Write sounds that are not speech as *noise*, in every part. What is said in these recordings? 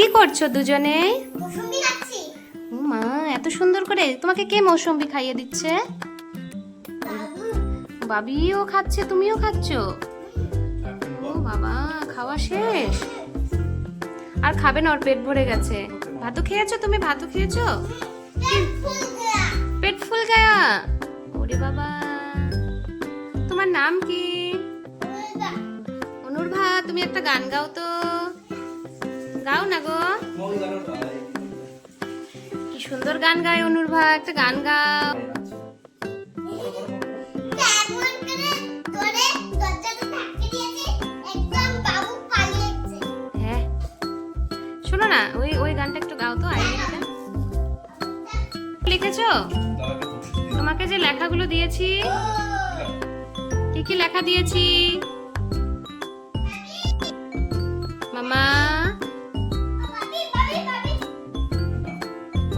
কি করছ দুজনে? মা এত সুন্দর করে। তোমাকে কে মৌসুম্বি খাইয়ে দিচ্ছে? বাবিও খাচ্ছে তুমিও খাচ্ছো? ও বাবা খাওয়া শেষ। আর খাবে না ওর পেট ভরে গেছে। ভাতও খেয়েছো তুমি? ভাতও খেয়েছো? পেট ফুল গায়া। ওরে বাবা। তোমার নাম কি? অনুর্ভা তুমি একটা গান গাও তো। গাও না গো। কি সুন্দর গান গায় অনুর্ভা, একটা গান গাও। হ্যাঁ। শোনো না, ওই ওই গানটা একটু গাও তো লিখেছো? তোমাকে যে লেখাগুলো দিয়েছি। কি কি লেখা দিয়েছি?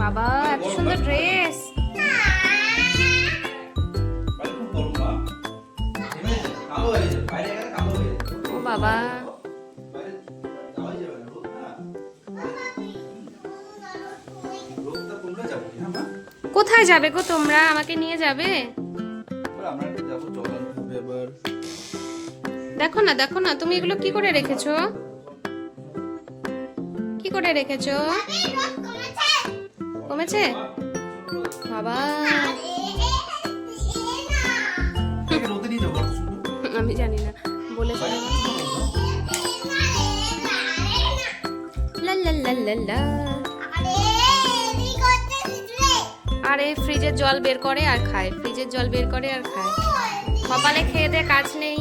বাবা, এত সুন্দর ড্রেস ও বাবা। কোথায় যাবে গো তোমরা? আমাকে নিয়ে যাবে? দেখো না দেখো না, তুমি এগুলো কি করে রেখেছো? কি করে রেখেছো? কমেছে? বাবা। *laughs* আমি জানি না বলেছে। লা লা লা লা লা। আরে ফ্রিজের জল বের করে আর খায়। ফ্রিজের জল বের করে আর খায়। কপালে খেয়ে দে কাজ নেই।